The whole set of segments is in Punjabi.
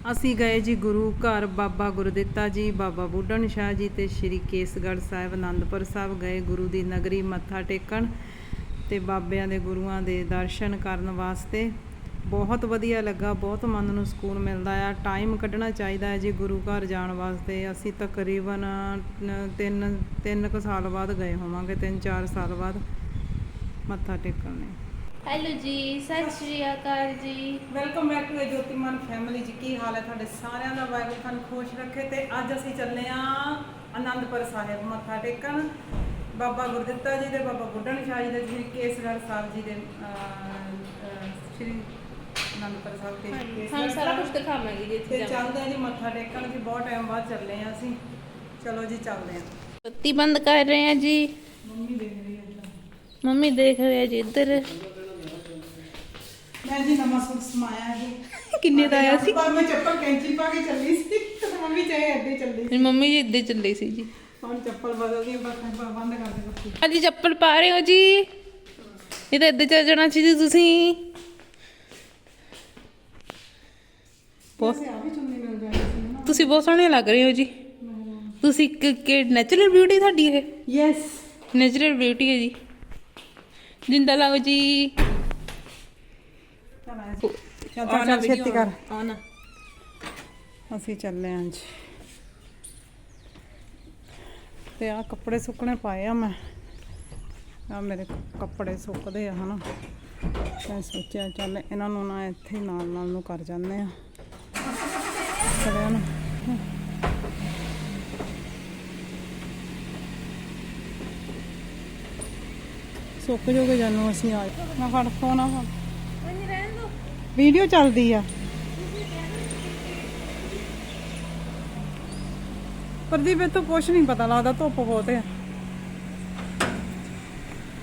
ਅਸੀਂ ਗਏ ਜੀ ਗੁਰੂ ਘਰ ਬਾਬਾ ਗੁਰਦਿੱਤਾ ਜੀ, ਬਾਬਾ ਬੁੱਢਣ ਸ਼ਾਹ ਜੀ ਤੇ ਸ਼੍ਰੀ ਕੇਸਗੜ੍ਹ ਸਾਹਿਬ ਆਨੰਦਪੁਰ ਸਾਹਿਬ ਗਏ। ਗੁਰੂ ਦੀ ਨਗਰੀ ਮੱਥਾ ਟੇਕਣ ਤੇ ਬਾਬਿਆਂ ਦੇ ਗੁਰੂਆਂ ਦੇ ਦਰਸ਼ਨ ਕਰਨ ਵਾਸਤੇ। ਬਹੁਤ ਵਧੀਆ ਲੱਗਾ, ਬਹੁਤ ਮਨ ਨੂੰ ਸਕੂਨ ਮਿਲਦਾ ਆ। ਟਾਈਮ ਕੱਢਣਾ ਚਾਹੀਦਾ ਹੈ ਜੀ ਗੁਰੂ ਘਰ ਜਾਣ ਵਾਸਤੇ। ਅਸੀਂ ਤਕਰੀਬਨ 3 3 ਕੁ ਸਾਲ ਬਾਅਦ ਗਏ ਹੋਵਾਂਗੇ 3-4 ਸਾਲ ਬਾਅਦ ਮੱਥਾ ਟੇਕਣ ਲਈ। ਹੈਲੋ ਜੀ ਸਤਿ ਸ਼੍ਰੀ ਅਕਾਲ ਜੀ। Welcome back to Jotiman family ਜੀ ਕੀ ਹਾਲ ਹੈ ਤੁਹਾਡੇ ਸਾਰਿਆਂ ਦਾ? ਵਾਹਿਗੁਰੂ ਤੁਹਾਨੂੰ ਖੁਸ਼ ਰੱਖੇ ਤੇ ਅੱਜ ਅਸੀਂ ਚੱਲੇ ਆ ਆਨੰਦਪੁਰ ਸਾਹਿਬ ਮੱਥਾ ਟੇਕਣ। ਬਾਬਾ ਗੁਰਦਿੱਤਾ ਜੀ ਦੇ ਬਾਬਾ ਬੁੱਢਣ ਸ਼ਾਹ ਜੀ ਦੇ ਸ਼੍ਰੀ ਕੇਸਗੜ੍ਹ ਸਾਹਿਬ ਜੀ ਦੇ ਸ਼੍ਰੀ ਆਨੰਦਪੁਰ ਸਾਹਿਬ ਤੇ ਹਾਂ ਸਾਰਾ। ਕੁਝ ਦਿਖਾਵਾਂਗੇ ਜੀ ਇੱਥੇ ਤੇ ਜਾ ਚੱਲਦੇ ਆ ਜੀ ਮੱਥਾ ਟੇਕਣ ਜੀ ਬਹੁਤ ਟਾਈਮ ਬਾਅਦ ਚੱਲੇ ਆ ਅਸੀਂ। ਚਲੋ ਜੀ ਚੱਲਦੇ ਆ ਬੱਤੀ ਬੰਦ ਕਰ ਰਹੇ ਆ ਜੀ। ਮੰਮੀ ਦੇਖ ਰਹੀ ਹੈ। ਮੰਮੀ ਦੇਖ ਰਹੇ ਆ ਜੀ ਇੱਧਰ। ਮੈਂ ਜੀ ਨਵਾਂ ਸੂਟ ਸਮਾਇਆ ਜੀ ਕਿੰਨੇ ਦਾ ਆਇਆ ਸੀ? ਪਰ ਮੈਂ ਚੱਪਲ ਕੈਂਚੀ ਪਾ ਕੇ ਚੱਲੀ ਸੀ ਤੇ ਮੰਮੀ ਚਾਹੇ ਅੱਧੇ ਚੱਲੀ ਮੇਰੀ ਮੰਮੀ ਜੀ ਇੱਦੇ ਚੱਲੇ ਸੀ ਜੀ। ਹੁਣ ਚੱਪਲ ਬਦਲਦੀ ਬਸ ਬੰਦ ਕਰ ਦੇ ਬੱਤੀ ਅੱਜ ਚੱਪਲ ਪਾ ਰਹੇ ਹੋ ਜੀ। ਇਹ ਤਾਂ ਇੱਦੇ ਚੱਲ ਜਾਣਾ ਸੀ ਜੀ ਤੁਸੀਂ। ਬਹੁਤ ਵੈਸੇ ਆ ਵੀ ਚੁੰਨੀ ਮਿਲ ਜਾਣੀ ਸੀ ਨਾ। ਤੁਸੀਂ ਬਹੁਤ ਸੋਹਣੇ ਲੱਗ ਰਹੇ ਹੋ ਜੀ। ਤੁਸੀਂ ਕਿ ਕਿ ਨੈਚੁਰਲ ਬਿਊਟੀ ਤੁਹਾਡੀ ਇਹ? ਯੈਸ ਨੈਚੁਰਲ ਬਿਊਟੀ ਹੈ ਜੀ। ਜਿੰਦਾ ਲਾਓ ਜੀ। ਚਲ ਆ ਚੱਲ ਚੱਲ ਚੱਲ ਛੇਤੀ ਕਰ। ਆਉਣਾ ਅਸੀਂ ਚੱਲੇ ਆਂ ਜੀ। ਤੇ ਆ ਕੱਪੜੇ ਸੁੱਕਣੇ ਪਾਏ ਆ ਮੈਂ। ਆ ਮੇਰੇ ਕੱਪੜੇ ਸੁੱਕਦੇ ਆ ਹਨਾ। ਮੈਂ ਸੋਚਿਆ ਚੱਲ ਇਹਨਾਂ ਨੂੰ ਨਾ ਇੱਥੇ ਹੀ ਨਾਲ ਨਾਲ ਨੂੰ ਕਰ ਜਾਂਦੇ ਆ। ਚਲਿਆ ਨਾ। ਸੁੱਕ ਜੋਗੇ ਜਾਨੂੰ ਅਸੀਂ ਆ ਮੈਂ ਫੜ ਫੋਨ ਆ ਫੜ। ਵੀਡੀਓ ਚੱਲਦੀ ਆ। ਪ੍ਰਦੀਪ ਇਹ ਤੋਂ ਕੁਛ ਨਹੀਂ ਪਤਾ ਲੱਗਦਾ ਧੁੱਪ ਬਹੁਤ ਆ।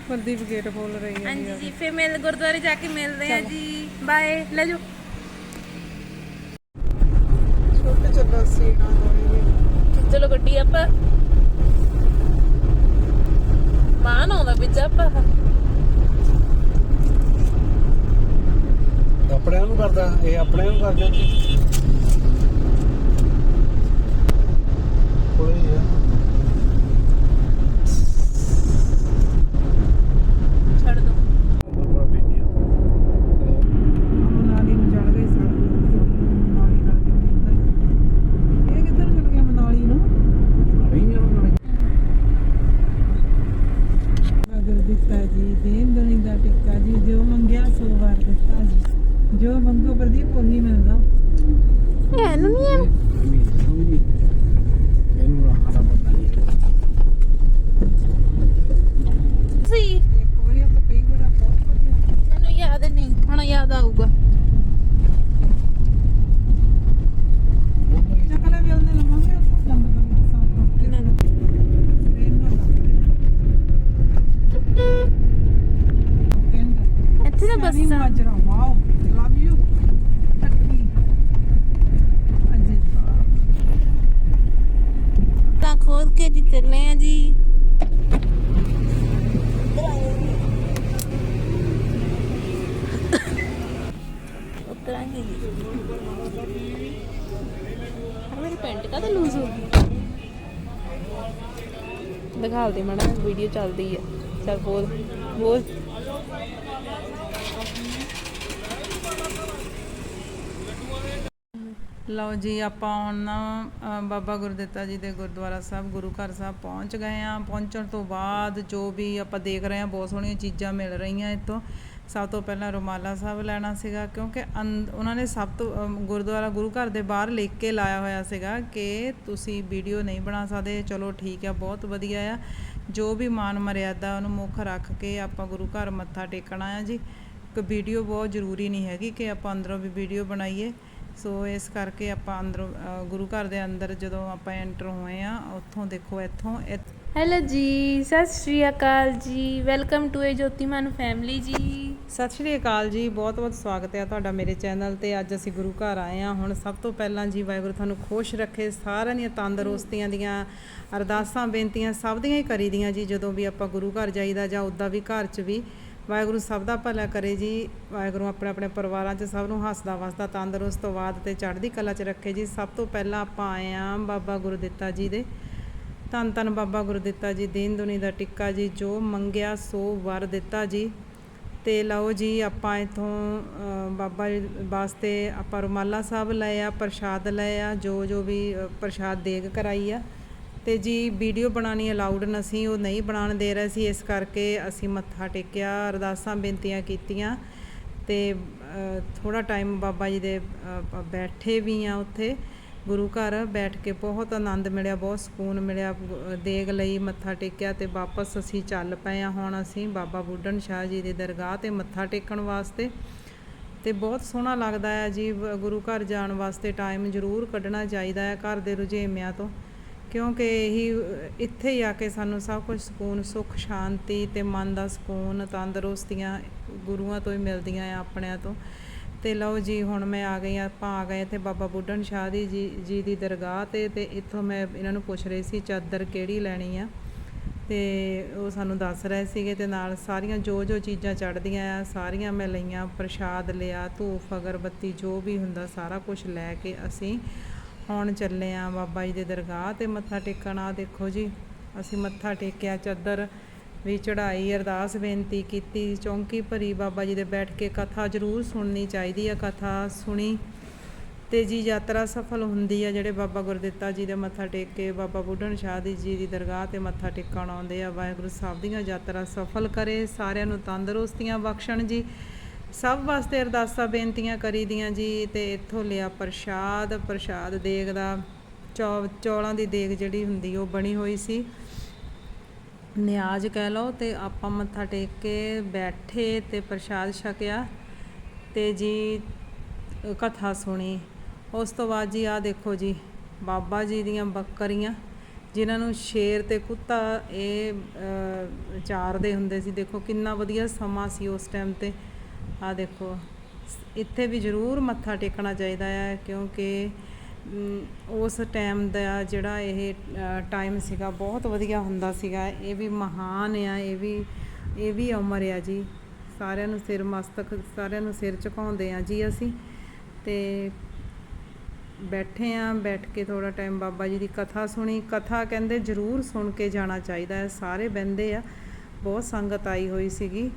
ਪ੍ਰਦੀਪ ਗੇਟ ਖੋਲ ਰਹੀ ਹੈ ਹਾਂਜੀ ਜੀ ਫੇ ਮਿਲ ਗੁਰਦੁਆਰੇ ਜਾ ਕੇ ਮਿਲਦੇ ਆ ਜੀ। ਬਾਏ ਲੈ ਜਾਓ। ਛੋਟੇ ਚੱਲੋ ਸੀਣਾ ਹੋਈ ਚਲੋ ਗੱਡੀ ਆਪਾਂ। ਮਾਨ ਆਉਂਦਾ ਵਿੱਚ ਆਪਾਂ। ਆਪਣੇ ਨੂੰ ਕਰਦਾ ਇਹ ਆਪਣੇ ਨੂੰ ਕਰਦਾ ਜਾਂਦੀ ਕੋਲੇ ਆ ਛੱਡ ਦੋ ਬਰਬਰ ਬੀਤੀ ਮਨਾਲੀ ਨੂੰ ਚੜ ਗਏ ਸੜਕ ਮਨਾਲੀ ਨਾਲ ਦੀ ਇੱਧਰ। ਇਹ ਕਿੱਧਰ ਚਲ ਗਿਆ ਮਨਾਲੀ ਨੂੰ ਨਹੀਂ ਜਾਣਾ ਅਗਰ ਦਿੱਤਾ ਜੀ ਦੇਨ ਦਣੀ ਦਾ ਟਿੱਕਾ ਜੀ ਜੋ ਮੰਗਿਆ ਸੋ ਵਾਰ ਦਿੱਤਾ ਜੀ ਜੋ ਮੰਗੋ ਪ੍ਰਦੀਪ ਉਹੀ ਮਿਲਦਾ ਇਹਨੂੰ ਨਹੀਂ ਇਹਨੂੰ ਰੱਖਣਾ ਪਤਾ ਨਹੀਂ ਸੀ ਇੱਕ ਵਾਰੀ ਆਪਾਂ ਕਈ ਵਾਰ ਬਹੁਤ ਵਧੀਆ ਮੈਨੂੰ ਯਾਦ ਨਹੀਂ ਹੁਣ ਯਾਦ ਆਊਗਾ ਚੱਕਲੇ ਵੀ ਉਹਨੇ ਲਵਾਂਗੇ ਉੱਥੋਂ ਬੰਦ ਕਰਕੇ ਸਾਫ਼ ਕਰਕੇ ਨਾ, ਨਾ। ਟ੍ਰੇਨ ਨਾਲ ਲੱਗਦੇ ਇੱਥੇ ਨਾ ਬੱਸਾਂ ਬੱਸਾਂ ਮਾਜਰਾ ਤਾਂ ਖੋਲ ਕੇ ਜੀ ਚੱਲੇ ਆ ਜੀ ਉਤਰਾਂਗੇ ਜੀ ਮੇਰੀ ਪੈਂਟ ਕਾ ਲੂਜ਼ ਹੋ ਗਈ ਦਿਖਾਲ ਦੇ ਮਾੜਾ ਵੀਡੀਓ ਚੱਲਦੀ ਹੈ ਚੱਲ ਬੋਲ ਬੋਲ ਲਓ ਜੀ, ਆਪਾਂ ਹੁਣ ਨਾ ਬਾਬਾ ਗੁਰਦਿੱਤਾ ਜੀ ਦੇ ਗੁਰਦੁਆਰਾ ਸਾਹਿਬ, ਗੁਰੂ ਘਰ ਸਾਹਿਬ ਪਹੁੰਚ ਗਏ ਆ ਪਹੁੰਚਣ ਤੋਂ ਬਾਅਦ ਜੋ ਵੀ ਆਪਾਂ ਦੇਖ ਰਹੇ ਆ ਬਹੁਤ ਸੋਹਣੀਆਂ ਚੀਜ਼ਾਂ ਮਿਲ ਰਹੀਆਂ ਇੱਥੋਂ। ਸਭ ਤੋਂ ਪਹਿਲਾਂ ਰੁਮਾਲਾ ਸਾਹਿਬ ਲੈਣਾ ਸੀਗਾ, ਕਿਉਂਕਿ ਅੰਦ- ਉਹਨਾਂ ਨੇ ਸਭ ਤੋਂ ਗੁਰਦੁਆਰਾ ਗੁਰੂ ਘਰ ਦੇ ਬਾਹਰ ਲਿਖ ਕੇ ਲਾਇਆ ਹੋਇਆ ਸੀਗਾ ਕਿ ਤੁਸੀਂ ਵੀਡੀਓ ਨਹੀਂ ਬਣਾ ਸਕਦੇ। ਚਲੋ ਠੀਕ ਆ, ਬਹੁਤ ਵਧੀਆ ਆ। ਜੋ ਵੀ ਮਾਨ ਮਰਿਆਦਾ, ਉਹਨੂੰ ਮੁੱਖ ਰੱਖ ਕੇ ਆਪਾਂ ਗੁਰੂ ਘਰ ਮੱਥਾ ਟੇਕਣਾ ਆ ਜੀ। ਕਿ ਵੀਡੀਓ ਬਹੁਤ ਜ਼ਰੂਰੀ ਨਹੀਂ ਹੈਗੀ ਕਿ ਆਪਾਂ ਅੰਦਰੋਂ ਵੀ ਵੀਡੀਓ ਬਣਾਈਏ। ਸੋ ਇਸ ਕਰਕੇ ਆਪਾਂ ਅੰਦਰੋਂ ਗੁਰੂ ਘਰ ਦੇ ਅੰਦਰ ਜਦੋਂ ਆਪਾਂ ਐਂਟਰ ਹੋਏ ਆ ਉੱਥੋਂ ਦੇਖੋ ਇੱਥੋਂ ਹੈਲੋ ਜੀ ਸਤਿ ਸ਼੍ਰੀ ਅਕਾਲ ਜੀ। Welcome to a Jotiman family ਜੀ। ਸਤਿ ਸ਼੍ਰੀ ਅਕਾਲ ਜੀ ਬਹੁਤ ਬਹੁਤ ਸਵਾਗਤ ਹੈ ਤੁਹਾਡਾ ਮੇਰੇ ਚੈਨਲ ਤੇ। ਅੱਜ ਅਸੀਂ ਗੁਰੂ ਘਰ ਆਏ ਹਾਂ। ਹੁਣ ਸਭ ਤੋਂ ਪਹਿਲਾਂ ਜੀ ਵਾਹਿਗੁਰੂ ਤੁਹਾਨੂੰ ਖੁਸ਼ ਰੱਖੇ। ਸਾਰਿਆਂ ਦੀਆਂ ਤੰਦਰੁਸਤੀਆਂ ਦੀਆਂ ਅਰਦਾਸਾਂ ਬੇਨਤੀਆਂ ਸਭ ਦੀਆਂ ਹੀ ਕਰੀਦੀਆਂ ਜੀ। ਜਦੋਂ ਵੀ ਆਪਾਂ ਗੁਰੂ ਘਰ ਜਾਈਦਾ ਜਾਂ ਉੱਦਾਂ ਵੀ ਘਰ 'ਚ ਵੀ ਵਾਹਿਗੁਰੂ ਸਭ ਦਾ ਭਲਾ ਕਰੇ ਜੀ। ਵਾਹਿਗੁਰੂ ਆਪਣੇ ਆਪਣੇ ਪਰਿਵਾਰਾਂ 'ਚ ਸਭ ਨੂੰ ਹੱਸਦਾ ਵਸਦਾ, ਤੰਦਰੁਸਤ ਬਾਦ ਤੇ ਚੜ੍ਹਦੀ ਕਲਾ 'ਚ ਰੱਖੇ ਜੀ। ਸਭ ਤੋਂ ਪਹਿਲਾਂ ਆਪਾਂ ਆਏ ਆਂ ਬਾਬਾ ਗੁਰਦਿੱਤਾ ਜੀ ਦੇ। ਧੰਨ ਧੰਨ ਬਾਬਾ ਗੁਰਦਿੱਤਾ ਜੀ, ਦੀਨ ਦੁਨੀ ਦਾ ਟਿੱਕਾ ਜੀ, ਜੋ ਮੰਗਿਆ ਸੋ ਵਰ ਦਿੱਤਾ ਜੀ। ਤੇ ਲਓ ਜੀ, ਆਪਾਂ ਇਥੋਂ ਬਾਬਾ ਜੀ ਵਾਸਤੇ ਆਪਾਂ ਰੁਮਾਲਾ ਸਾਹਿਬ ਲਏ ਆ, ਪ੍ਰਸ਼ਾਦ ਲਏ ਆ, ਜੋ ਜੋ ਵੀ ਪ੍ਰਸ਼ਾਦ ਦੇਗ ਕਰਾਈ ਆ। ਤੇ ਜੀ ਵੀਡੀਓ ਬਣਾਉਣੀ ਅਲਾਉਡ ਨਸੀ ਉਹ ਨਹੀਂ ਬਣਾਉਣ ਦੇ ਰਹੇ ਸੀ, ਇਸ ਕਰਕੇ ਅਸੀਂ ਮੱਥਾ ਟੇਕਿਆ, ਅਰਦਾਸਾਂ ਬੇਨਤੀਆਂ ਕੀਤੀਆਂ ਤੇ ਥੋੜਾ ਟਾਈਮ ਬਾਬਾ ਜੀ ਦੇ ਬੈਠੇ ਵੀ ਆ ਉੱਥੇ, ਗੁਰੂ ਘਰ ਬੈਠ ਕੇ ਬਹੁਤ ਆਨੰਦ ਮਿਲਿਆ, ਬਹੁਤ ਸਕੂਨ ਮਿਲਿਆ ਦੇਗ ਲਈ ਮੱਥਾ ਟੇਕਿਆ ਤੇ ਵਾਪਸ ਅਸੀਂ ਚੱਲ ਪਏ ਆ, ਹੁਣ ਅਸੀਂ ਬਾਬਾ ਬੁੱਢਣ ਸ਼ਾਹ ਜੀ ਦੇ ਦਰਗਾਹ ਤੇ ਮੱਥਾ ਟੇਕਣ ਵਾਸਤੇ ਤੇ ਬਹੁਤ ਸੋਹਣਾ ਲੱਗਦਾ ਹੈ ਜੀ ਗੁਰੂ ਘਰ ਜਾਣ ਵਾਸਤੇ ਟਾਈਮ ਜ਼ਰੂਰ ਕੱਢਣਾ ਚਾਹੀਦਾ ਹੈ ਘਰ ਦੇ ਰੁਝੇਵਿਆਂ ਤੋਂ। ਕਿਉਂਕਿ ਇਹੀ, ਇੱਥੇ ਹੀ ਆ ਕੇ ਸਾਨੂੰ ਸਭ ਕੁਝ ਸਕੂਨ, ਸੁੱਖ, ਸ਼ਾਂਤੀ ਤੇ ਮਨ ਦਾ ਸਕੂਨ, ਤੰਦਰੁਸਤੀਆਂ ਗੁਰੂਆਂ ਤੋਂ ਹੀ ਮਿਲਦੀਆਂ ਆ ਆਪਣਿਆਂ ਤੋਂ। ਤੇ ਲਓ ਜੀ, ਹੁਣ ਮੈਂ ਆ ਗਈ ਆ, ਆਪਾਂ ਆ ਗਏ ਇੱਥੇ ਬਾਬਾ ਬੁੱਢਣ ਸ਼ਾਹ ਦੀ ਜੀ ਜੀ ਦੀ ਦਰਗਾਹ ਤੇ ਤੇ ਇੱਥੋਂ ਮੈਂ ਇਹਨਾਂ ਨੂੰ ਪੁੱਛ ਰਹੀ ਸੀ ਚਾਦਰ ਕਿਹੜੀ ਲੈਣੀ ਆ। ਤੇ ਉਹ ਸਾਨੂੰ ਦੱਸ ਰਹੇ ਸੀਗੇ ਤੇ ਨਾਲ ਸਾਰੀਆਂ ਜੋ ਜੋ ਚੀਜ਼ਾਂ ਚੜ੍ਹਦੀਆਂ ਆ, ਸਾਰੀਆਂ ਮੈਂ ਲਈਆਂ, ਪ੍ਰਸ਼ਾਦ ਲਿਆ, ਧੂਫ, ਅਗਰਬੱਤੀ ਜੋ ਵੀ ਹੁੰਦਾ ਸਾਰਾ ਕੁਝ ਲੈ ਕੇ ਅਸੀਂ ਹੁਣ ਚੱਲੇ ਆ ਬਾਬਾ ਜੀ ਦੇ ਦਰਗਾਹ ਤੇ ਮੱਥਾ ਟੇਕਣ। ਆ ਦੇਖੋ ਜੀ, ਅਸੀਂ ਮੱਥਾ ਟੇਕਿਆ, ਚਾਦਰ ਵੀ ਚੜਾਈ ਅਰਦਾਸ ਬੇਨਤੀ ਕੀਤੀ, ਚੌਂਕੀ ਭਰੀ ਬਾਬਾ ਜੀ ਦੇ ਬੈਠ ਕੇ ਕਥਾ ਜ਼ਰੂਰ ਸੁਣਨੀ ਚਾਹੀਦੀ ਆ, ਕਥਾ ਸੁਣੀ ਤੇ ਜੀ ਯਾਤਰਾ ਸਫਲ ਹੁੰਦੀ ਆ, ਜਿਹੜੇ ਬਾਬਾ ਗੁਰਦਿੱਤਾ ਜੀ ਦੇ ਮੱਥਾ ਟੇਕ ਕੇ, ਬਾਬਾ ਬੁੱਢਣ ਸ਼ਾਹ ਦੀ ਜੀ ਦੀ ਦਰਗਾਹ ਤੇ ਮੱਥਾ ਟੇਕਣ ਆਉਂਦੇ ਆ। ਵਾਹਿਗੁਰੂ ਸਾਹਿਬ ਦੀਆਂ ਯਾਤਰਾ ਸਫਲ ਕਰੇ, ਸਾਰਿਆਂ ਨੂੰ ਤੰਦਰੁਸਤੀਆਂ ਬਖਸ਼ਣ ਜੀ। ਸਭ ਵਾਸਤੇ ਅਰਦਾਸਾਂ ਬੇਨਤੀਆਂ ਕਰੀ ਦੀਆਂ ਜੀ ਤੇ ਇੱਥੋਂ ਲਿਆ ਪ੍ਰਸ਼ਾਦ ਪ੍ਰਸ਼ਾਦ ਦੇਗ ਦਾ ਚੌ ਚੌਲਾਂ ਦੀ ਦੇਗ ਜਿਹੜੀ ਹੁੰਦੀ ਉਹ ਬਣੀ ਹੋਈ ਸੀ। ਨਿਆਜ਼ ਕਹਿ ਲਓ ਤੇ ਆਪਾਂ ਮੱਥਾ ਟੇਕ ਕੇ ਬੈਠੇ ਤੇ ਪ੍ਰਸ਼ਾਦ ਛਕਿਆ ਤੇ ਜੀ ਕਥਾ ਸੁਣੀ। ਉਸ ਤੋਂ ਬਾਅਦ ਜੀ ਆ ਦੇਖੋ ਜੀ ਬਾਬਾ ਜੀ ਦੀਆਂ ਬੱਕਰੀਆਂ ਜਿਨ੍ਹਾਂ ਨੂੰ ਸ਼ੇਰ ਤੇ ਕੁੱਤਾ ਇਹ ਅ, ਚਾਰਦੇ ਹੁੰਦੇ ਸੀ। ਦੇਖੋ ਕਿੰਨਾ ਵਧੀਆ ਸਮਾਂ ਸੀ ਉਸ ਟਾਈਮ ਤੇ। ਆ ਦੇਖੋ, ਇੱਥੇ ਵੀ ਜ਼ਰੂਰ ਮੱਥਾ ਟੇਕਣਾ ਚਾਹੀਦਾ ਹੈ ਕਿਉਂਕਿ ਉਸ ਟਾਈਮ ਦਾ ਜਿਹੜਾ ਇਹ ਟਾਈਮ ਸੀਗਾ, ਬਹੁਤ ਵਧੀਆ ਹੁੰਦਾ ਸੀਗਾ। ਇਹ ਵੀ ਮਹਾਨ ਆ, ਇਹ ਵੀ ਇਹ ਵੀ ਉਮਰ ਆ ਜੀ। ਸਾਰਿਆਂ ਨੂੰ ਸਿਰ ਮਸਤਕ, ਸਾਰਿਆਂ ਨੂੰ ਸਿਰ ਝੁਕਾਉਂਦੇ ਆ ਜੀ ਅਸੀਂ। ਤੇ ਬੈਠੇ ਆ, ਬੈਠ ਕੇ ਥੋੜਾ ਟਾਈਮ ਬਾਬਾ ਜੀ ਦੀ ਕਥਾ ਸੁਣੀ। ਕਥਾ ਕਹਿੰਦੇ ਜ਼ਰੂਰ ਸੁਣ ਕੇ ਜਾਣਾ ਚਾਹੀਦਾ ਹੈ। ਸਾਰੇ ਬੰਦੇ ਆ। ਬਹੁਤ ਸੰਗਤ ਆਈ ਹੋਈ ਸੀਗੀ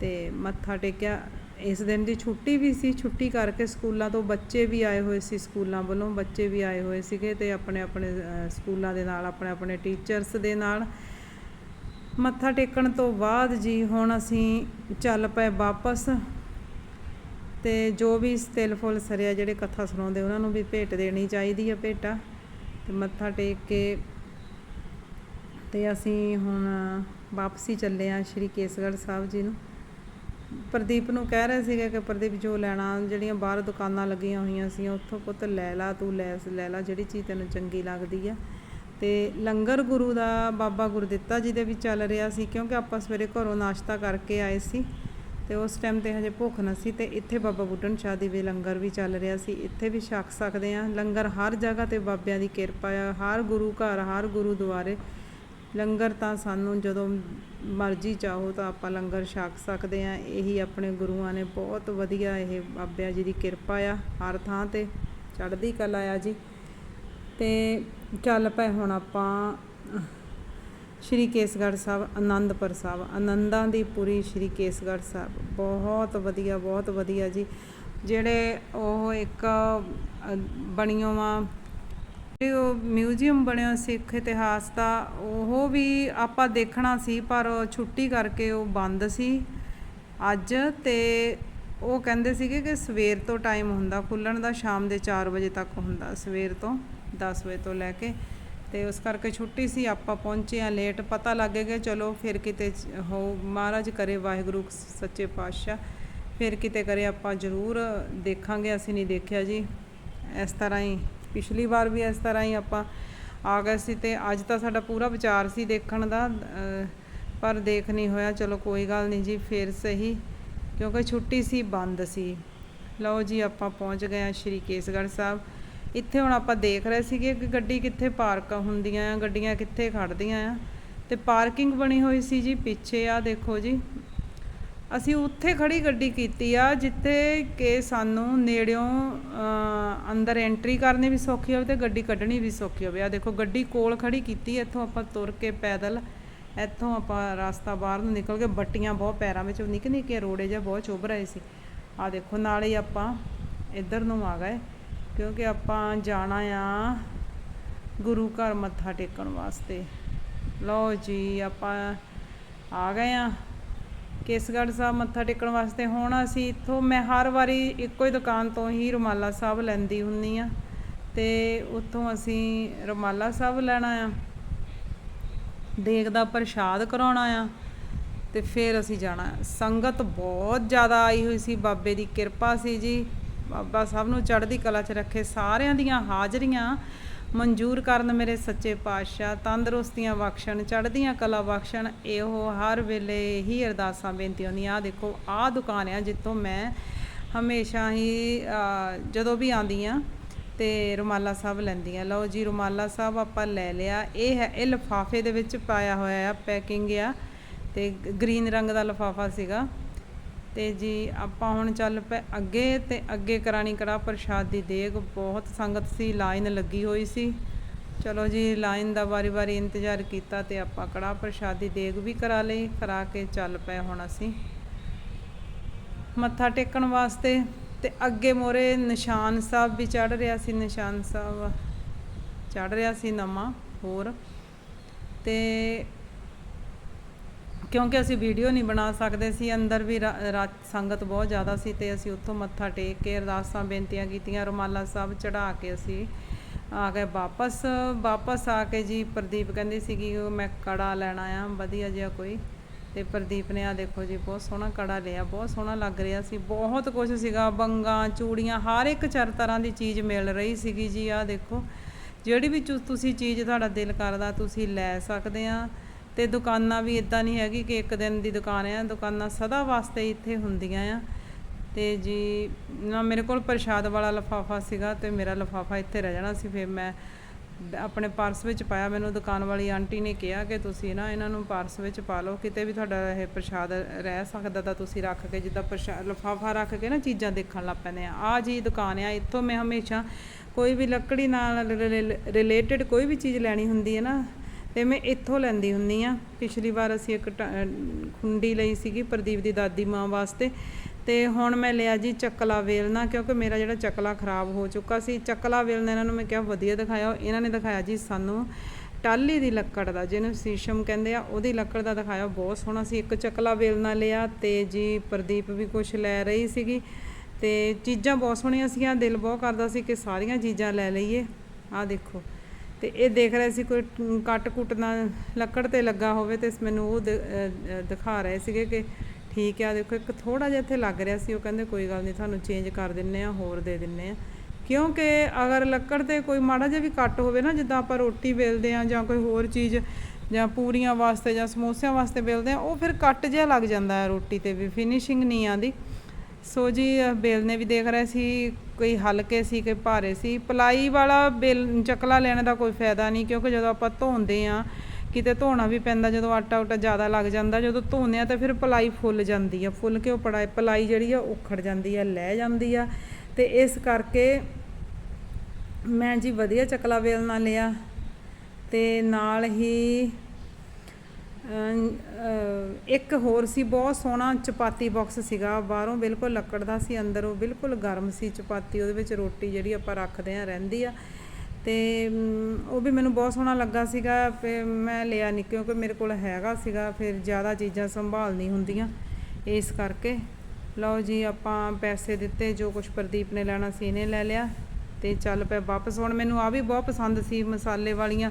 ਤੇ ਮੱਥਾ ਟੇਕਿਆ। ਇਸ ਦਿਨ ਦੀ ਛੁੱਟੀ ਵੀ ਸੀ, ਛੁੱਟੀ ਕਰਕੇ ਸਕੂਲਾਂ ਤੋਂ ਬੱਚੇ ਵੀ ਆਏ ਹੋਏ ਸੀ, ਸਕੂਲਾਂ ਵੱਲੋਂ ਬੱਚੇ ਵੀ ਆਏ ਹੋਏ ਸੀਗੇ ਤੇ ਆਪਣੇ ਆਪਣੇ ਸਕੂਲਾਂ ਦੇ ਨਾਲ, ਆਪਣੇ ਆਪਣੇ ਟੀਚਰਸ ਦੇ ਨਾਲ। ਮੱਥਾ ਟੇਕਣ ਤੋਂ ਬਾਅਦ ਜੀ ਹੁਣ ਅਸੀਂ ਚੱਲ ਪਏ ਵਾਪਸ ਤੇ ਜੋ ਵੀ ਤਿਲ ਫੁੱਲ ਸਰਿਆ, ਜਿਹੜੇ ਕਥਾ ਸੁਣਾਉਂਦੇ ਉਹਨਾਂ ਨੂੰ ਵੀ ਭੇਟ ਦੇਣੀ ਚਾਹੀਦੀ ਹੈ ਭੇਟਾ। ਤੇ ਮੱਥਾ ਟੇਕ ਕੇ ਤੇ ਅਸੀਂ ਹੁਣ ਵਾਪਸੀ ਚੱਲੇ ਆ ਸ਼੍ਰੀ ਕੇਸਗੜ੍ਹ ਸਾਹਿਬ ਜੀ ਨੂੰ। ਪ੍ਰਦੀਪ ਨੂੰ ਕਹਿ ਰਹੇ ਸੀਗੇ ਕਿ ਪ੍ਰਦੀਪ ਜੋ ਲੈਣਾ, ਜਿਹੜੀਆਂ ਬਾਹਰ ਦੁਕਾਨਾਂ ਲੱਗੀਆਂ ਹੋਈਆਂ ਸੀ ਉੱਥੋਂ ਪੁੱਤ ਲੈ ਲਾ, ਤੂੰ ਲੈ ਲੈ ਲਾ, ਜਿਹੜੀ ਚੀਜ਼ ਤੈਨੂੰ ਚੰਗੀ ਲੱਗਦੀ ਆ। ਤੇ ਲੰਗਰ ਗੁਰੂ ਦਾ ਬਾਬਾ ਗੁਰਦਿੱਤਾ ਜੀ ਦੇ ਵੀ ਚੱਲ ਰਿਹਾ ਸੀ, ਕਿਉਂਕਿ ਆਪਾਂ ਸਵੇਰੇ ਘਰੋਂ ਨਾਸ਼ਤਾ ਕਰਕੇ ਆਏ ਸੀ ਤੇ ਉਸ ਟਾਈਮ ਤੇ ਹਜੇ ਭੁੱਖ ਨਾ ਸੀ ਤੇ ਇੱਥੇ ਬਾਬਾ ਬੁੱਢਣ ਸ਼ਾਹ ਦੀ ਵੀ ਲੰਗਰ ਵੀ ਚੱਲ ਰਿਹਾ ਸੀ, ਇੱਥੇ ਵੀ ਛਕ ਸਕਦੇ ਆ। ਲੰਗਰ ਹਰ ਜਗ੍ਹਾ ਤੇ ਬਾਬਿਆਂ ਦੀ ਕਿਰਪਾ ਆ, ਹਰ ਗੁਰੂ ਘਰ, ਹਰ ਗੁਰੂ ਦੁਆਰੇ ਲੰਗਰ ਤਾਂ ਸਾਨੂੰ ਜਦੋਂ ਮਰਜ਼ੀ ਚਾਹੋ ਤਾਂ ਆਪਾਂ ਲੰਗਰ ਛਕ ਸਕਦੇ ਆ ਇਹੀ ਆਪਣੇ ਗੁਰੂਆਂ ਨੇ ਬਹੁਤ ਵਧੀਆ ਇਹ ਬਾਬਿਆ ਜੀ ਦੀ ਕਿਰਪਾ ਆ ਹਰ ਥਾਂ ਤੇ ਚੜ੍ਹਦੀ ਕਲਾ ਆ ਜੀ। ਤੇ ਚੱਲ ਪਏ ਹੁਣ ਆਪਾਂ ਸ਼੍ਰੀ ਕੇਸਗੜ੍ਹ ਸਾਹਿਬ ਆਨੰਦਪੁਰ ਸਾਹਿਬ ਆਨੰਦਾਂ ਦੀ ਪੁਰੀ ਸ਼੍ਰੀ ਕੇਸਗੜ੍ਹ ਸਾਹਿਬ। ਬਹੁਤ ਵਧੀਆ ਬਹੁਤ ਵਧੀਆ ਜੀ। ਜਿਹੜੇ ਉਹ ਇੱਕ ਅ, ਉਹ ਮਿਊਜ਼ੀਅਮ ਬਣਿਆ ਸਿੱਖ ਇਤਿਹਾਸ ਦਾ, ਉਹ ਵੀ ਆਪਾਂ ਦੇਖਣਾ ਸੀ, ਪਰ ਛੁੱਟੀ ਕਰਕੇ ਉਹ ਬੰਦ ਸੀ ਅੱਜ ਤੇ ਉਹ ਕਹਿੰਦੇ ਸੀਗੇ ਕਿ ਸਵੇਰ ਤੋਂ ਟਾਈਮ ਹੁੰਦਾ, ਖੁੱਲਣ ਦਾ ਸ਼ਾਮ ਦੇ 4 ਵਜੇ ਤੱਕ ਹੁੰਦਾ, ਸਵੇਰ ਤੋਂ 10 ਵਜੇ ਤੋਂ ਲੈ ਕੇ ਤੇ ਉਸ ਕਰਕੇ ਛੁੱਟੀ ਸੀ, ਆਪਾਂ ਪਹੁੰਚੇ ਆ ਲੇਟ ਪਤਾ ਲੱਗ ਲੱਗੇਗਾ ਚਲੋ ਫਿਰ ਕਿਤੇ ਹੋ, ਮਹਾਰਾਜ ਕਰੇ ਵਾਹਿਗੁਰੂ ਸੱਚੇ ਪਾਤਸ਼ਾਹ, ਫਿਰ ਕਿਤੇ ਕਰੇ ਆਪਾਂ ਜ਼ਰੂਰ ਦੇਖਾਂਗੇ, ਅਸੀਂ ਨਹੀਂ ਦੇਖਿਆ ਜੀ, ਇਸ ਤਰ੍ਹਾਂ ਹੀ ਪਿਛਲੀ ਵਾਰ ਵੀ ਇਸ ਤਰ੍ਹਾਂ ਹੀ ਆਪਾਂ ਆ ਗਏ ਸੀ ਤੇ ਅੱਜ ਤਾਂ ਸਾਡਾ ਪੂਰਾ ਵਿਚਾਰ ਸੀ ਦੇਖਣ ਦਾ ਪਰ ਦੇਖ ਨਹੀਂ ਹੋਇਆ। ਚਲੋ ਕੋਈ ਗੱਲ ਨਹੀਂ ਜੀ, ਫਿਰ ਸਹੀ। ਕਿਉਂਕਿ ਛੁੱਟੀ ਸੀ, ਬੰਦ ਸੀ। ਲਓ ਜੀ, ਆਪਾਂ ਪਹੁੰਚ ਗਏ ਆ ਸ਼੍ਰੀ ਕੇਸਗੜ੍ਹ ਸਾਹਿਬ। ਇੱਥੇ ਹੁਣ ਆਪਾਂ ਦੇਖ ਰਹੇ ਸੀਗੇ ਕਿ ਗੱਡੀ ਕਿੱਥੇ ਪਾਰਕ ਹੁੰਦੀਆਂ ਆ, ਗੱਡੀਆਂ ਕਿੱਥੇ ਖੜਦੀਆਂ ਆ। ਤੇ ਪਾਰਕਿੰਗ ਬਣੀ ਹੋਈ ਸੀ ਜੀ ਪਿੱਛੇ। ਆ ਦੇਖੋ ਜੀ ਅਸੀਂ ਉੱਥੇ ਖੜੀ ਗੱਡੀ ਕੀਤੀ ਆ, ਜਿੱਥੇ ਕਿ ਸਾਨੂੰ ਨੇੜਿਓਂ ਅੰਦਰ ਐਂਟਰੀ ਕਰਨੀ ਵੀ ਸੌਖੀ ਹੋਵੇ ਤੇ ਗੱਡੀ ਕੱਢਣੀ ਵੀ ਸੌਖੀ ਹੋਵੇ। ਆ ਦੇਖੋ, ਗੱਡੀ ਕੋਲ ਖੜੀ ਕੀਤੀ, ਇੱਥੋਂ ਆਪਾਂ ਤੁਰ ਕੇ ਪੈਦਲ, ਇੱਥੋਂ ਆਪਾਂ ਰਸਤਾ ਬਾਹਰ ਨੂੰ ਨਿਕਲ ਕੇ ਬੱਟੀਆਂ ਬਹੁਤ ਪੈਰਾਂ ਵਿੱਚ ਨਿੱਕੇ ਨਿੱਕੇ ਰੋੜੇ ਜਿਹਾ ਬਹੁਤ ਚੁੱਭ ਰਹੇ ਸੀ। ਆ ਦੇਖੋ, ਨਾਲੇ ਹੀ ਆਪਾਂ ਇੱਧਰ ਨੂੰ ਆ ਗਏ, ਕਿਉਂਕਿ ਆਪਾਂ ਜਾਣਾ ਆ ਗੁਰੂ ਘਰ ਮੱਥਾ ਟੇਕਣ ਵਾਸਤੇ। ਲਓ ਜੀ, ਆਪਾਂ ਆ ਗਏ ਆ। ਕੇਸਗੜ੍ਹ ਸਾਹਿਬ ਮੱਥਾ ਟੇਕਣ ਵਾਸਤੇ ਹੁਣ ਅਸੀਂ ਇੱਥੋਂ ਮੈਂ ਹਰ ਵਾਰੀ ਇੱਕੋ ਹੀ ਦੁਕਾਨ ਤੋਂ ਹੀ ਰੁਮਾਲਾ ਸਾਹਿਬ ਲੈਂਦੀ ਹੁੰਨੀ ਆ ਤੇ ਉੱਥੋਂ ਅਸੀਂ ਰੁਮਾਲਾ ਸਾਹਿਬ ਲੈਣਾ ਆ। ਦੇਗ ਦਾ ਪ੍ਰਸ਼ਾਦ ਕਰਾਉਣਾ ਆ ਤੇ ਫਿਰ ਅਸੀਂ ਜਾਣਾ। ਸੰਗਤ ਬਹੁਤ ਜ਼ਿਆਦਾ ਆਈ ਹੋਈ ਸੀ, ਬਾਬੇ ਦੀ ਕਿਰਪਾ ਸੀ ਜੀ। ਬਾਬਾ ਸਭ ਨੂੰ ਚੜ੍ਹਦੀ ਕਲਾ 'ਚ ਰੱਖੇ, ਸਾਰਿਆਂ ਦੀਆਂ ਹਾਜ਼ਰੀਆਂ ਮਨਜ਼ੂਰ ਕਰਨ ਮੇਰੇ ਸੱਚੇ ਪਾਤਸ਼ਾਹ, ਤੰਦਰੁਸਤੀਆਂ ਬਖਸ਼ਣ, ਚੜ੍ਹਦੀਆਂ ਕਲਾ ਬਖਸ਼ਣ, ਇਹੋ ਹਰ ਵੇਲੇ ਹੀ ਅਰਦਾਸਾਂ ਬੇਨਤੀਆਂ ਹੁੰਦੀਆਂ ਆ ਦੇਖੋ, ਆਹ ਦੁਕਾਨ ਆ ਜਿੱਥੋਂ ਮੈਂ ਹਮੇਸ਼ਾ ਹੀ ਜਦੋਂ ਵੀ ਆਉਂਦੀ ਆ ਤੇ ਰੁਮਾਲਾ ਸਾਹਿਬ ਲੈਂਦੀਆਂ ਲਓ ਜੀ, ਰੁਮਾਲਾ ਸਾਹਿਬ ਆਪਾਂ ਲੈ ਲਿਆ। ਇਹ ਹੈ, ਇਹ ਲਿਫਾਫੇ ਦੇ ਵਿੱਚ ਪਾਇਆ ਹੋਇਆ ਆ, ਪੈਕਿੰਗ ਆ ਤੇ ਗ੍ਰੀਨ ਰੰਗ ਦਾ ਲਿਫਾਫਾ ਸੀਗਾ। ਤੇ ਜੀ ਆਪਾਂ ਹੁਣ ਚੱਲ ਪਏ ਅੱਗੇ ਤੇ ਅੱਗੇ ਕਰਾਣੀ ਕੜਾ ਪ੍ਰਸ਼ਾਦ ਦੀ ਦੇਗ। ਬਹੁਤ ਸੰਗਤ ਸੀ, ਲਾਈਨ ਲੱਗੀ ਹੋਈ ਸੀ। ਚਲੋ ਜੀ, ਲਾਈਨ ਦਾ ਵਾਰੀ-ਵਾਰੀ ਇੰਤਜ਼ਾਰ ਕੀਤਾ ਤੇ ਆਪਾਂ ਕੜਾ ਪ੍ਰਸ਼ਾਦ ਦੀ ਦੇਗ ਵੀ ਕਰਾ ਲਈ, ਕਰਾ ਕੇ ਚੱਲ ਪਏ ਹੁਣ ਅਸੀਂ। ਮੱਥਾ ਟੇਕਣ ਵਾਸਤੇ ਤੇ ਅੱਗੇ ਮੋਰੇ ਨਿਸ਼ਾਨ ਸਾਹਿਬ ਵੀ ਚੜ ਰਿਹਾ ਸੀ, ਨਿਸ਼ਾਨ ਸਾਹਿਬ ਚੜ ਰਿਹਾ ਸੀ ਨਵਾਂ, ਹੋਰ। ਤੇ ਕਿਉਂਕਿ ਅਸੀਂ ਵੀਡੀਓ ਨਹੀਂ ਬਣਾ ਸਕਦੇ ਸੀ, ਅੰਦਰ ਵੀ ਰਾ- ਰਾ- ਸੰਗਤ ਬਹੁਤ ਜ਼ਿਆਦਾ ਸੀ ਤੇ ਅਸੀਂ ਉੱਥੋਂ ਮੱਥਾ ਟੇਕ ਕੇ ਅਰਦਾਸਾਂ ਬੇਨਤੀਆਂ ਕੀਤੀਆਂ, ਰੁਮਾਲਾ ਸਾਹਿਬ ਚੜਾ ਕੇ ਅਸੀਂ ਆ ਗਏ ਵਾਪਸ ਵਾਪਸ ਆ ਕੇ ਜੀ ਪ੍ਰਦੀਪ ਕਹਿੰਦੀ ਸੀਗੀ ਮੈਂ ਕੜਾ ਲੈਣਾ ਆ ਵਧੀਆ ਜਿਹਾ ਕੋਈ। ਤੇ ਪ੍ਰਦੀਪ ਨੇ ਆ ਦੇਖੋ ਜੀ, ਬਹੁਤ ਸੋਹਣਾ ਕੜਾ ਲਿਆ, ਬਹੁਤ ਸੋਹਣਾ ਲੱਗ ਰਿਹਾ ਸੀ, ਬਹੁਤ ਕੁਝ ਸੀਗਾ, ਬੰਗਾ, ਚੂੜੀਆਂ, ਹਰ ਇੱਕ ਚਰ ਤਰ੍ਹਾਂ ਦੀ ਚੀਜ਼ ਮਿਲ ਰਹੀ ਸੀਗੀ ਜੀ ਆ ਦੇਖੋ। ਜਿਹੜੀ ਵੀ ਚੂ- ਤੁਸੀਂ ਚੀਜ਼ ਤੁਹਾਡਾ ਦਿਲ ਕਰਦਾ, ਤੁਸੀਂ ਲੈ ਸਕਦੇ ਆ। ਤੇ ਦੁਕਾਨਾਂ ਵੀ ਇਦਾਂ ਨਹੀਂ ਹੈਗੀ ਕਿ ਇੱਕ ਦਿਨ ਦੀ ਦੁਕਾਨ ਆ, ਦੁਕਾਨਾਂ ਸਦਾ ਵਾਸਤੇ ਇੱਥੇ ਹੁੰਦੀਆਂ ਆ। ਤੇ ਜੀ, ਨਾ ਮੇਰੇ ਕੋਲ ਪ੍ਰਸ਼ਾਦ ਵਾਲਾ ਲਫਾਫਾ ਸੀਗਾ ਤੇ ਮੇਰਾ ਲਫਾਫਾ ਇੱਥੇ ਰਹਿ ਜਾਣਾ ਸੀ। ਫਿਰ ਮੈਂ ਆਪਣੇ ਪਰਸ ਵਿੱਚ ਪਾਇਆ, ਮੈਨੂੰ ਦੁਕਾਨ ਵਾਲੀ ਆਂਟੀ ਨੇ ਕਿਹਾ ਕਿ ਤੁਸੀਂ ਨਾ ਇਹਨਾਂ ਨੂੰ ਪਰਸ ਵਿੱਚ ਪਾ ਲਓ, ਕਿਤੇ ਵੀ ਤੁਹਾਡਾ ਇਹ ਪ੍ਰਸ਼ਾਦ ਰਹਿ ਸਕਦਾ ਤਾਂ ਤੁਸੀਂ ਰੱਖ ਕੇ ਜਿੱਦਾਂ ਪ੍ਰਸ਼ਾਦ ਲਫਾਫਾ ਰੱਖ ਕੇ ਨਾ ਚੀਜ਼ਾਂ ਦੇਖਣ ਲੱਗ ਪੈਂਦੇ ਆ। ਆ ਜੀ ਦੁਕਾਨ ਆ, ਇੱਥੋਂ ਮੈਂ ਹਮੇਸ਼ਾ ਕੋਈ ਵੀ ਲੱਕੜੀ ਨਾਲ ਰਿਲੇਟਡ ਕੋਈ ਵੀ ਚੀਜ਼ ਲੈਣੀ ਹੁੰਦੀ ਹੈ ਨਾ ਤੇ ਮੈਂ ਇੱਥੋਂ ਲੈਂਦੀ ਹੁੰਨੀ ਆ। ਪਿਛਲੀ ਵਾਰ ਅਸੀਂ ਇੱਕ ਟ- ਖੁੰਡੀ ਲਈ ਸੀਗੀ ਪ੍ਰਦੀਪ ਦੀ ਦਾਦੀ ਮਾਂ ਵਾਸਤੇ। ਤੇ ਹੁਣ ਮੈਂ ਲਿਆ ਜੀ ਚੱਕਲਾ ਵੇਲਣਾ, ਕਿਉਂਕਿ ਮੇਰਾ ਜਿਹੜਾ ਚੱਕਲਾ ਖਰਾਬ ਹੋ ਚੁੱਕਾ ਸੀ। ਚੱਕਲਾ ਵੇਲਣਾ ਇਹਨਾਂ ਨੂੰ ਮੈਂ ਕਿਹਾ ਵਧੀਆ ਦਿਖਾਇਆ। ਇਹਨਾਂ ਨੇ ਦਿਖਾਇਆ ਜੀ ਸਾਨੂੰ ਟਾਲੀ ਦੀ ਲੱਕੜ ਦਾ, ਜਿਹਨੂੰ ਸੀਸ਼ਮ ਕਹਿੰਦੇ ਆ, ਉਹਦੀ ਲੱਕੜ ਦਾ ਦਿਖਾਇਆ। ਬਹੁਤ ਸੋਹਣਾ ਸੀ। ਇੱਕ ਚੱਕਲਾ ਵੇਲਣਾ ਲਿਆ ਤੇ ਜੀ ਪ੍ਰਦੀਪ ਵੀ ਕੁਝ ਲੈ ਰਹੀ ਸੀਗੀ। ਤੇ ਚੀਜ਼ਾਂ ਬਹੁਤ ਸੋਹਣੀਆਂ ਸੀਗੀਆਂ। ਦਿਲ ਬਹੁਤ ਕਰਦਾ ਸੀ ਕਿ ਸਾਰੀਆਂ ਚੀਜ਼ਾਂ ਲੈ ਲਈਏ। ਆਹ ਦੇਖੋ। ਤੇ ਇਹ ਦੇਖ ਰਹੇ ਸੀ ਕੋਈ ਕੱਟ ਕੁੱਟ ਨਾ ਲੱਕੜ ਤੇ ਲੱਗਾ ਹੋਵੇ ਤੇ ਮੈਨੂੰ ਉਹ ਦ- ਦਿਖਾ ਰਹੇ ਸੀਗੇ ਕਿ ਠੀਕ ਆ, ਦੇਖੋ ਇੱਕ ਥੋੜਾ ਜਿਹਾ ਇੱਥੇ ਲੱਗ ਰਿਹਾ ਸੀ, ਉਹ ਕਹਿੰਦੇ ਕੋਈ ਗੱਲ ਨਹੀਂ ਤੁਹਾਨੂੰ ਚੇਂਜ ਕਰ ਦਿੰਨੇ ਆ, ਹੋਰ ਦੇ ਦਿੰਨੇ ਆ। ਕਿਉਂਕਿ ਅਗਰ ਲੱਕੜ ਤੇ ਕੋਈ ਮਾੜਾ ਜਿਹਾ ਵੀ ਕੱਟ ਹੋਵੇ ਨਾ, ਜਿੱਦਾਂ ਆਪਾਂ ਰੋਟੀ ਵੇਲਦੇ ਆ ਜਾਂ ਕੋਈ ਹੋਰ ਚੀਜ਼ ਜਾਂ ਪੂਰੀਆਂ ਵਾਸਤੇ ਜਾਂ ਸਮੋਸਿਆਂ ਵਾਸਤੇ ਵੇਲਦੇ ਆ ਉਹ ਫਿਰ ਕੱਟ ਜਿਹਾ ਲੱਗ ਜਾਂਦਾ ਹੈ ਰੋਟੀ ਤੇ ਵੀ ਫਿਨਿਸ਼ਿੰਗ ਨਹੀਂ ਆਂਦੀ ਸੋ ਜੀ, ਅਹ ਬੇਲਨੇ ਵੀ ਦੇਖ ਰਹੇ ਸੀ, ਕੋਈ ਹਲਕੇ ਸੀ, ਕੋਈ ਭਾਰੇ ਸੀ। ਪਲਾਈ ਵਾਲਾ ਬੇਲ, ਚਕਲਾ ਲੈਣ ਦਾ ਕੋਈ ਫਾਇਦਾ ਨਹੀਂ, ਕਿਉਂਕਿ ਜਦੋਂ ਆਪਾਂ ਧੋਂਦੇ ਆ ਕਿਤੇ ਧੋਣਾ ਵੀ ਪੈਂਦਾ, ਜਦੋਂ ਆਟਾ ਉਟਾ ਜ਼ਿਆਦਾ ਲੱਗ ਜਾਂਦਾ, ਜਦੋਂ ਧੋਨੇ ਆ ਤਾਂ ਫਿਰ ਪਲਾਈ ਫੁੱਲ ਜਾਂਦੀ ਆ, ਫੁੱਲ ਕੇ ਉਹ ਪੜਾਈ, ਪਲਾਈ ਜਿਹੜੀ ਆ, ਉਖੜ ਜਾਂਦੀ ਆ, ਲੈ ਜਾਂਦੀ ਆ। ਤੇ ਇਸ ਕਰਕੇ ਮੈਂ ਜੀ ਵਧੀਆ ਚਕਲਾ ਵੇਲਣਾ ਲਿਆ, ਤੇ ਨਾਲ ਹੀ ਇੱਕ ਹੋਰ ਸੀ, ਬਹੁਤ ਸੋਹਣਾ ਚਪਾਤੀ ਬਾਕਸ ਸੀਗਾ। ਬਾਹਰੋਂ ਬਿਲਕੁਲ ਲੱਕੜ ਦਾ ਸੀ, ਅੰਦਰੋਂ ਬਿਲਕੁਲ ਗਰਮ ਸੀ ਚਪਾਤੀ, ਉਹਦੇ ਵਿੱਚ ਰੋਟੀ ਜਿਹੜੀ ਆਪਾਂ ਰੱਖਦੇ ਆ ਰਹਿੰਦੀ ਆ। ਤੇ ਉਹ ਵੀ ਮੈਨੂੰ ਬਹੁਤ ਸੋਹਣਾ ਲੱਗਾ ਸੀਗਾ ਫਿਰ ਮੈਂ ਲਿਆ ਨਹੀਂ ਕਿਉਂਕਿ ਮੇਰੇ ਕੋਲ ਹੈਗਾ ਸੀਗਾ, ਫਿਰ ਜ਼ਿਆਦਾ ਚੀਜ਼ਾਂ ਸੰਭਾਲਣੀ ਹੁੰਦੀਆਂ। ਇਸ ਕਰਕੇ, ਲਓ ਜੀ, ਆਪਾਂ ਪੈਸੇ ਦਿੱਤੇ, ਜੋ ਕੁਝ ਪ੍ਰਦੀਪ ਨੇ ਲੈਣਾ ਸੀ, ਇਹਨੇ ਲੈ ਲਿਆ। ਤੇ ਚੱਲ ਪਏ ਵਾਪਸ, ਹੁਣ ਮੈਨੂੰ ਆ ਵੀ ਬਹੁਤ ਪਸੰਦ ਸੀ, ਮਸਾਲੇ ਵਾਲੀਆਂ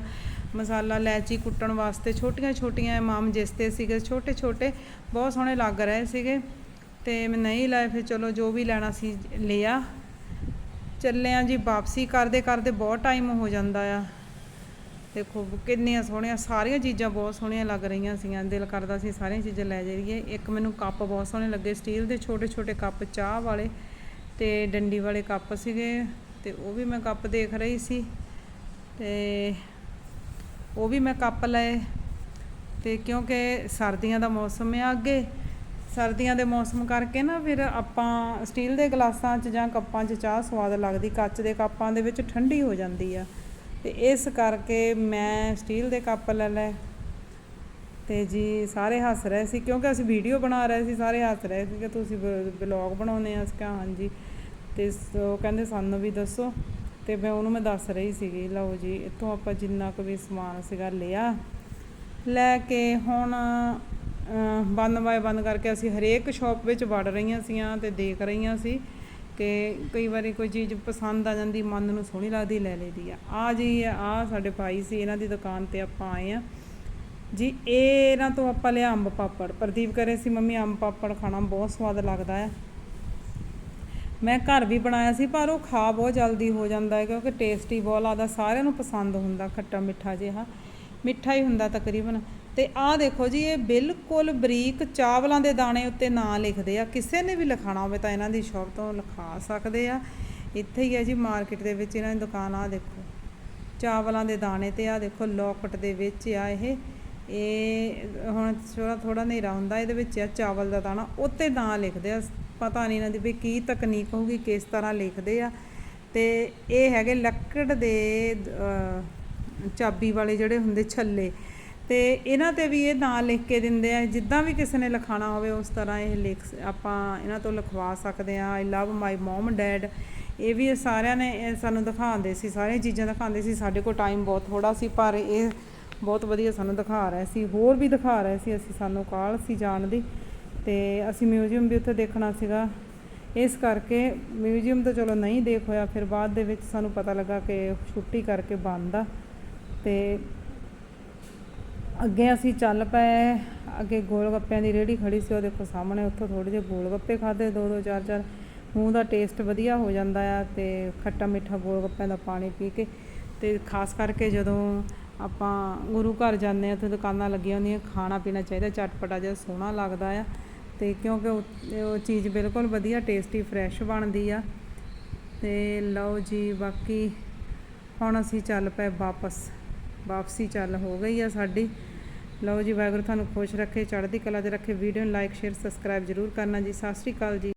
ਮਸਾਲਾ ਲੈਚੀ ਕੁੱਟਣ ਵਾਸਤੇ ਛੋਟੀਆਂ ਛੋਟੀਆਂ ਇਮਾਮ ਜਿਸਤੇ ਸੀਗੇ, ਛੋਟੇ ਛੋਟੇ, ਬਹੁਤ ਸੋਹਣੇ ਲੱਗ ਰਹੇ ਸੀਗੇ। ਤੇ ਮੈਂ ਨਹੀਂ ਲਾਏ, ਫਿਰ ਚਲੋ ਜੋ ਵੀ ਲੈਣਾ ਸੀ ਲਿਆ। ਚੱਲੇ ਆ ਜੀ ਵਾਪਸੀ ਕਰਦੇ ਕਰਦੇ ਬਹੁਤ ਟਾਈਮ ਹੋ ਜਾਂਦਾ ਆ। ਦੇਖੋ ਕਿੰਨੀਆਂ ਸੋਹਣੀਆਂ, ਸਾਰੀਆਂ ਚੀਜ਼ਾਂ ਬਹੁਤ ਸੋਹਣੀਆਂ ਲੱਗ ਰਹੀਆਂ ਸੀਗੀਆਂ ਦਿਲ ਕਰਦਾ ਸੀ ਸਾਰੀਆਂ ਚੀਜ਼ਾਂ ਲੈ ਜਾਈਏ। ਇੱਕ ਮੈਨੂੰ ਕੱਪ ਬਹੁਤ ਸੋਹਣੇ ਲੱਗੇ, ਸਟੀਲ ਦੇ ਛੋਟੇ ਛੋਟੇ ਕੱਪ, ਚਾਹ ਵਾਲੇ ਤੇ ਡੰਡੀ ਵਾਲੇ ਕੱਪ ਸੀਗੇ। ਤੇ ਉਹ ਵੀ ਮੈਂ ਕੱਪ ਦੇਖ ਰਹੀ ਸੀ। ਤੇ ਉਹ ਵੀ ਮੈਂ ਕੱਪ ਲਏ। ਤੇ ਕਿਉਂਕਿ ਸਰਦੀਆਂ ਦਾ ਮੌਸਮ ਆ ਅੱਗੇ, ਸਰਦੀਆਂ ਦੇ ਮੌਸਮ ਕਰਕੇ ਨਾ ਫਿਰ ਆਪਾਂ ਸਟੀਲ ਦੇ ਗਲਾਸਾਂ 'ਚ ਜਾਂ ਕੱਪਾਂ 'ਚ ਚਾਹ ਸਵਾਦ ਲੱਗਦੀ, ਕੱਚ ਦੇ ਕੱਪਾਂ ਦੇ ਵਿੱਚ ਠੰਡੀ ਹੋ ਜਾਂਦੀ ਆ। ਤੇ ਇਸ ਕਰਕੇ ਮੈਂ ਸਟੀਲ ਦੇ ਕੱਪ ਲੈ ਲਏ। ਤੇ ਜੀ ਸਾਰੇ ਹੱਸ ਰਹੇ ਸੀ ਕਿਉਂਕਿ ਅਸੀਂ ਵੀਡੀਓ ਬਣਾ ਰਹੇ ਸੀ, ਸਾਰੇ ਹੱਸ ਰਹੇ ਸੀ ਕਿ ਤੁਸੀਂ ਵਲੌਗ ਬਣਾਉਂਦੇ ਆ ਅਸੀਂ ਕਿਹਾ, ਹਾਂਜੀ। ਤੇ ਸ- ਉਹ ਕਹਿੰਦੇ ਸਾਨੂੰ ਵੀ ਦੱਸੋ। ਤੇ ਮੈਂ ਉਹਨੂੰ ਮੈਂ ਦੱਸ ਰਹੀ ਸੀਗੀ ਲਓ ਜੀ ਇੱਥੋਂ ਆਪਾਂ ਜਿੰਨਾ ਕੁ ਵੀ ਸਮਾਨ ਸੀਗਾ ਲਿਆ। ਲੈ ਕੇ ਹੁਣ ਅਹ, ਬੰਦ ਬਾਏ ਬੰਦ ਕਰਕੇ ਅਸੀਂ ਹਰੇਕ ਸ਼ਾਪ ਵਿੱਚ ਵੜ ਰਹੀਆਂ ਸੀਆਂ ਤੇ ਦੇਖ ਰਹੀਆਂ ਸੀ ਕਿ ਕਈ ਵਾਰੀ ਕੋਈ ਚੀਜ਼ ਪਸੰਦ ਆ ਜਾਂਦੀ ਮਨ ਨੂੰ ਸੋਹਣੀ ਲੱਗਦੀ ਲੈ ਲਈਦੀ ਆ। ਆ ਜੀ ਆ ਸਾਡੇ ਭਾਈ ਸੀ ਇਹਨਾਂ ਦੀ ਦੁਕਾਨ ਤੇ ਆਪਾਂ ਆਏ ਆ। ਜੀ ਇਹ ਇਹਨਾਂ ਤੋਂ ਆਪਾਂ ਲਿਆ ਅੰਬ ਪਾਪੜ। ਪ੍ਰਦੀਪ ਕਰੇ ਸੀ ਮੰਮੀ ਅੰਬ ਪਾਪੜ ਖਾਣਾ ਬਹੁਤ ਸਵਾਦ ਲੱਗਦਾ ਹੈ। ਮੈਂ ਘਰ ਵੀ ਬਣਾਇਆ ਸੀ, ਪਰ ਉਹ ਖਾ ਬਹੁਤ ਜਲਦੀ ਹੋ ਜਾਂਦਾ ਹੈ, ਕਿਉਂਕਿ ਟੇਸਟੀ ਬਹੁਤ ਲੱਗਦਾ, ਸਾਰਿਆਂ ਨੂੰ ਪਸੰਦ ਹੁੰਦਾ ਖੱਟਾ ਮਿੱਠਾ ਜਿਹਾ। ਮਿੱਠਾ ਹੀ ਹੁੰਦਾ ਤਕਰੀਬਨ। ਤੇ ਆਹ ਦੇਖੋ ਜੀ, ਇਹ ਬਿਲਕੁਲ ਬਰੀਕ ਚਾਵਲਾਂ ਦੇ ਦਾਣੇ ਉੱਤੇ ਨਾਂ ਲਿਖਦੇ ਆ। ਕਿਸੇ ਨੇ ਵੀ ਲਿਖਾਣਾ ਹੋਵੇ ਤਾਂ ਇਹਨਾਂ ਦੀ ਸ਼ਾਪ ਤੋਂ ਲਿਖਾ ਸਕਦੇ ਆ। ਇੱਥੇ ਹੀ ਹੈ ਜੀ ਮਾਰਕੀਟ ਦੇ ਵਿੱਚ ਇਹਨਾਂ ਦੀ ਦੁਕਾਨ ਆ ਦੇਖੋ। ਚਾਵਲਾਂ ਦੇ ਦਾਣੇ ਤੇ ਆ ਦੇਖੋ ਲੋਕਟ ਦੇ ਵਿੱਚ ਆ ਇਹ। ਇਹ ਹੁਣ ਥੋੜਾ ਥੋੜਾ ਹਨੇਰਾ ਹੁੰਦਾ, ਇਹਦੇ ਵਿੱਚ ਆ ਚਾਵਲ ਦਾ ਦਾਣਾ, ਉੱਤੇ ਨਾਂ ਲਿਖਦੇ ਆ। ਪਤਾ ਨਹੀਂ ਇਹਨਾਂ ਦੀ ਵੀ ਕੀ ਤਕਨੀਕ ਹੋਊਗੀ, ਕਿਸ ਤਰ੍ਹਾਂ ਲਿਖਦੇ ਆ। ਤੇ ਇਹ ਹੈਗੇ ਲੱਕੜ ਦੇ ਚਾਬੀ ਵਾਲੇ ਜਿਹੜੇ ਹੁੰਦੇ ਛੱਲੇ। ਤੇ ਇਹਨਾਂ ਤੇ ਵੀ ਇਹ ਨਾਂ ਲਿਖ ਕੇ ਦਿੰਦੇ ਆ, ਜਿੱਦਾਂ ਵੀ ਕਿਸੇ ਨੇ ਲਿਖਾਣਾ ਹੋਵੇ ਉਸ ਤਰ੍ਹਾਂ ਇਹ ਲਿਖ ਆਪਾਂ ਇਹਨਾਂ ਤੋਂ ਲਿਖਵਾ ਸਕਦੇ ਆ। ਆਈ ਲਵ ਮਾਈ ਮਮ ਡੈਡ ਇਹ ਵੀ ਸਾਰਿਆਂ ਨੇ ਇਹ ਸਾਨੂੰ ਦਿਖਾਉਂਦੇ ਸੀ, ਸਾਰੀਆਂ ਚੀਜ਼ਾਂ ਦਿਖਾਉਂਦੇ ਸੀ। ਸਾਡੇ ਕੋਲ ਟਾਈਮ ਬਹੁਤ ਥੋੜਾ ਸੀ, ਪਰ ਇਹ ਬਹੁਤ ਵਧੀਆ ਸਾਨੂੰ ਦਿਖਾ ਰਹੇ ਸੀ। ਹੋਰ ਵੀ ਦਿਖਾ ਰਹੇ ਸੀ ਅਸੀਂ, ਸਾਨੂੰ ਕਾਲ ਸੀ ਜਾਣ ਦੀ। ਤੇ ਅਸੀਂ ਮਿਊਜ਼ੀਅਮ ਵੀ ਉੱਥੇ ਦੇਖਣਾ ਸੀਗਾ। ਇਸ ਕਰਕੇ ਮਿਊਜ਼ੀਅਮ ਤਾਂ ਚਲੋ ਨਹੀਂ ਦੇਖ ਹੋਇਆ, ਫਿਰ ਬਾਅਦ ਦੇ ਵਿੱਚ ਸਾਨੂੰ ਪਤਾ ਲੱਗਾ ਕਿ ਛੁੱਟੀ ਕਰਕੇ ਬੰਦ ਆ। ਤੇ ਅੱਗੇ ਅਸੀਂ ਚੱਲ ਪਏ, ਅੱਗੇ ਗੋਲ ਗੱਪਿਆਂ ਦੀ ਰੇਹੜੀ ਖੜੀ ਸੀ, ਉਹ ਦੇਖੋ ਸਾਹਮਣੇ ਉੱਥੋਂ ਥੋੜੇ ਜਿਹੇ ਗੋਲ ਗੱਪੇ ਖਾਦੇ ਦੋ ਦੋ, ਚਾਰ ਚਾਰ। ਮੂੰਹ ਦਾ ਟੇਸਟ ਵਧੀਆ ਹੋ ਜਾਂਦਾ ਆ ਤੇ ਖੱਟਾ ਮਿੱਠਾ ਗੋਲ ਗੱਪਿਆਂ ਦਾ ਪਾਣੀ ਪੀ ਕੇ ਤੇ ਖਾਸ ਕਰਕੇ ਜਦੋਂ ਆਪਾਂ ਗੁਰੂ ਘਰ ਜਾਂਦੇ ਆ ਤੇ ਦੁਕਾਨਾਂ ਲੱਗੀਆਂ ਹੁੰਦੀਆਂ, ਖਾਣਾ ਪੀਣਾ ਚਾਹੀਦਾ, ਚਟਪਟਾ ਜਿਹਾ ਸੋਹਣਾ ਲੱਗਦਾ ਆ। ਤੇ ਕਿਉਂਕਿ ਉਹ ਉਹ ਚੀਜ਼ ਬਿਲਕੁਲ ਵਧੀਆ ਟੇਸਟੀ ਫਰੈਸ਼ ਬਣਦੀ ਆ। ਤੇ ਲਓ ਜੀ, ਬਾਕੀ ਹੁਣ ਅਸੀਂ ਚੱਲ ਪਏ ਵਾਪਸ। ਵਾਪਸੀ ਚੱਲ ਹੋ ਗਈ ਆ ਸਾਡੀ। ਲਓ ਜੀ, ਵਾਹਿਗੁਰੂ ਤੁਹਾਨੂੰ ਖੁਸ਼ ਰੱਖੇ, ਚੜ੍ਹਦੀ ਕਲਾ 'ਚ ਰੱਖੇ। ਵੀਡੀਓ ਨੂੰ ਲਾਈਕ ਸ਼ੇਅਰ ਸਬਸਕ੍ਰਾਈਬ ਜ਼ਰੂਰ ਕਰਨਾ ਜੀ। ਸਤਿ ਸ਼੍ਰੀ ਅਕਾਲ ਜੀ।